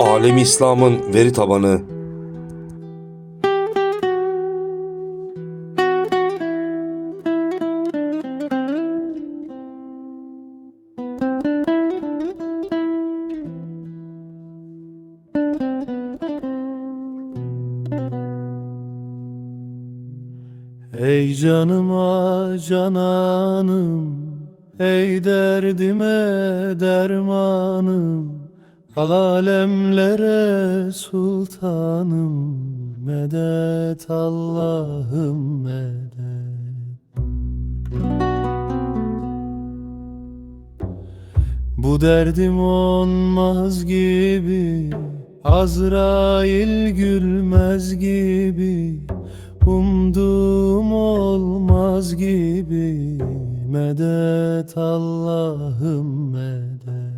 Alemi İslam'ın veri tabanı. Ey canıma cananım Ey derdime dermanım Al alemlere sultanım Medet Allah'ım medet. Bu derdim olmaz gibi Azrail gülmez gibi Umduğum olmaz gibi Medet Allah'ım medet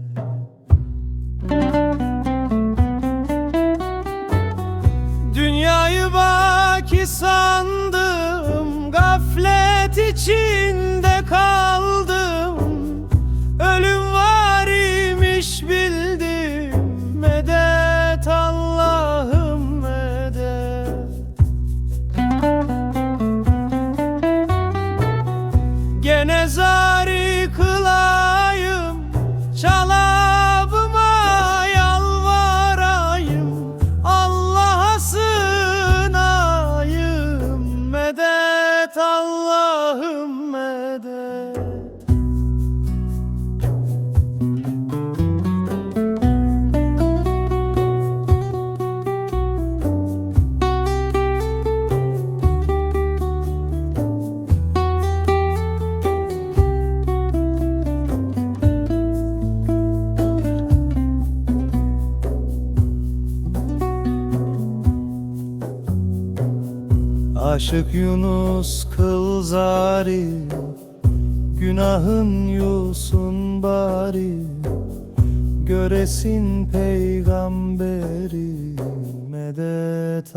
Dünyayı baki sandım Gaflet içinde kaldım. Ölüm var imiş bildim Medet Allah'ım medet. Gene zari Aşık Yunus kıl zari Günahın yusun bari. Göresin peygamberi Medet medet